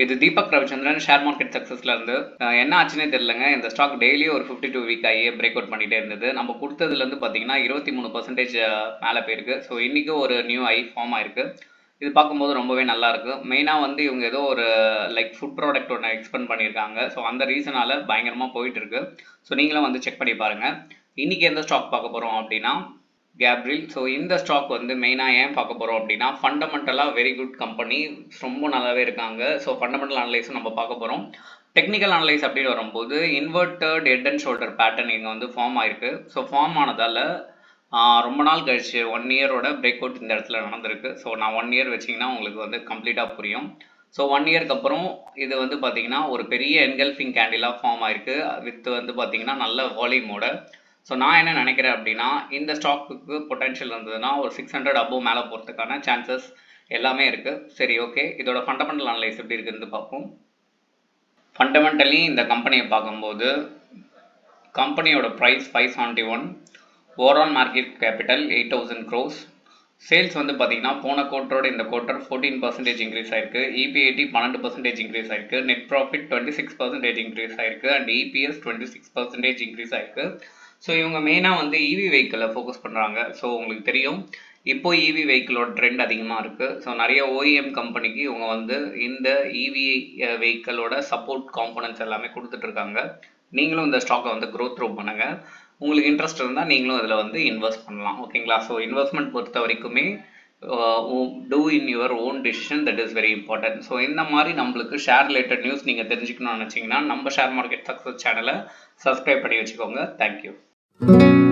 இது Deepak Ravichandran share market சக்ஸஸ்ல இருந்து. என்ன ஆச்சுன்னே தெரியலங்க. இந்த ஸ்டாக் டெய்லி ஒரு ஃபிஃப்டி டூ வீக் ஆகி பிரேக் அவுட் பண்ணிட்டே இருந்தது. நம்ம கொடுத்ததுல இருந்து பார்த்தீங்கன்னா இருபத்தி மூணு பர்சன்டேஜ் மேலே போயிருக்கு. ஸோ இன்னைக்கு ஒரு நியூ ஐ ஃபார்ம் ஆயிருக்கு. இது பார்க்கும்போது ரொம்பவே நல்லா இருக்கு. மெயினாக வந்து இவங்க ஏதோ ஒரு லைக் ஃபுட் ப்ராடக்ட் ஒன்று எக்ஸ்பெண்ட் பண்ணியிருக்காங்க. ஸோ அந்த ரீசனால பயங்கரமாக போயிட்டு இருக்கு. ஸோ நீங்களும் வந்து செக் பண்ணி பாருங்க. இன்னைக்கு எந்த ஸ்டாக் பார்க்க போகிறோம் அப்படின்னா கேப்ரில் ஸோ இந்த ஸ்டாக் வந்து மெயினாக ஏன் பார்க்க போகிறோம் அப்படின்னா ஃபண்டமெண்டலாக வெரி குட் கம்பெனி ரொம்ப நல்லாவே இருக்காங்க. ஸோ ஃபண்டமெண்டல் அனலைஸும் நம்ம பார்க்க போகிறோம் டெக்னிக்கல் அனலைஸ் அப்படின்னு வரும்போது inverted head and shoulder pattern இங்கே வந்து ஃபார்ம் ஆயிருக்கு. ஸோ ஃபார்ம் ஆனதால் ரொம்ப நாள் கழிச்சு ஒன் இயரோட பிரேக் அவுட் இந்த இடத்துல நடந்திருக்கு. ஸோ நான் ஒன் இயர் வச்சிங்கன்னா உங்களுக்கு வந்து கம்ப்ளீட்டாக புரியும். ஸோ ஒன் இயர்க்கு அப்புறம் இது வந்து பார்த்தீங்கன்னா ஒரு பெரிய என்கல்ஃபிங் கேண்டிலாக ஃபார்ம் ஆயிருக்கு. வித் வந்து பார்த்தீங்கன்னா நல்ல வால்யூமோட ஸோ நான் என்ன நினைக்கிறேன் அப்படின்னா இந்த ஸ்டாக்குக்கு பொட்டன்ஷியல் இருந்ததுன்னா ஒரு சிக்ஸ் ஹண்ட்ரட் அபோவ் மேலே போகிறதுக்கான சான்சஸ் எல்லாமே இருக்குது சரி ஓகே இதோட ஃபண்டமெண்டல் அனலைஸ் எப்படி இருக்குன்னு பார்ப்போம். ஃபண்டமெண்டலி இந்த கம்பெனியை பார்க்கும்போது கம்பெனியோட price five seventy one overall market capital eight thousand gross sales வந்து பார்த்தீங்கன்னா போன குவார்ட்டரோட இந்த குவார்ட்டர் ஃபோர்டீன் பர்சன்டேஜ் இன்க்ரீஸ் ஆயிருக்கு. இபிஐடி பன்னெண்டு பர்சன்டேஜ் இன்க்ரீஸ் ஆயிருக்கு. Net profit twenty six percentage increase ஆயிருக்கு and EPS twenty six percentage increase ஆயிருக்கு. ஸோ இவங்க மெயினாக வந்து இவி வெஹிக்கிளை ஃபோக்கஸ் பண்ணுறாங்க ஸோ உங்களுக்கு தெரியும் இப்போ இவி வெஹிக்கிளோட ட்ரெண்ட் அதிகமாக இருக்குது ஸோ நிறைய ஓஇஎம் கம்பெனிக்கு இவங்க வந்து இந்த இவி வெஹிக்கிளோட சப்போர்ட் காம்பனன்ட்ஸ் எல்லாமே கொடுத்துட்ருக்காங்க நீங்களும் இந்த ஸ்டாக்கை வந்து க்ரோத் த்ரூ பண்ணுங்கள் உங்களுக்கு இன்ட்ரெஸ்ட் இருந்தால் நீங்களும் இதில் வந்து இன்வெஸ்ட் பண்ணலாம். ஓகேங்களா ஸோ இன்வெஸ்ட்மெண்ட் பொறுத்த வரைக்குமே do in your own decision that is very important so இந்த மாதிரி நம்மளுக்கு ஷேர் ரிலேட்டட் நியூஸ் நீங்கள் தெரிஞ்சுக்கணும்னு நினச்சிங்கன்னா நம்ம ஷேர் மார்க்கெட் சக்ஸஸ் சேனலை சப்ஸ்கிரைப் பண்ணி வச்சுக்கோங்க. Thank you thank you.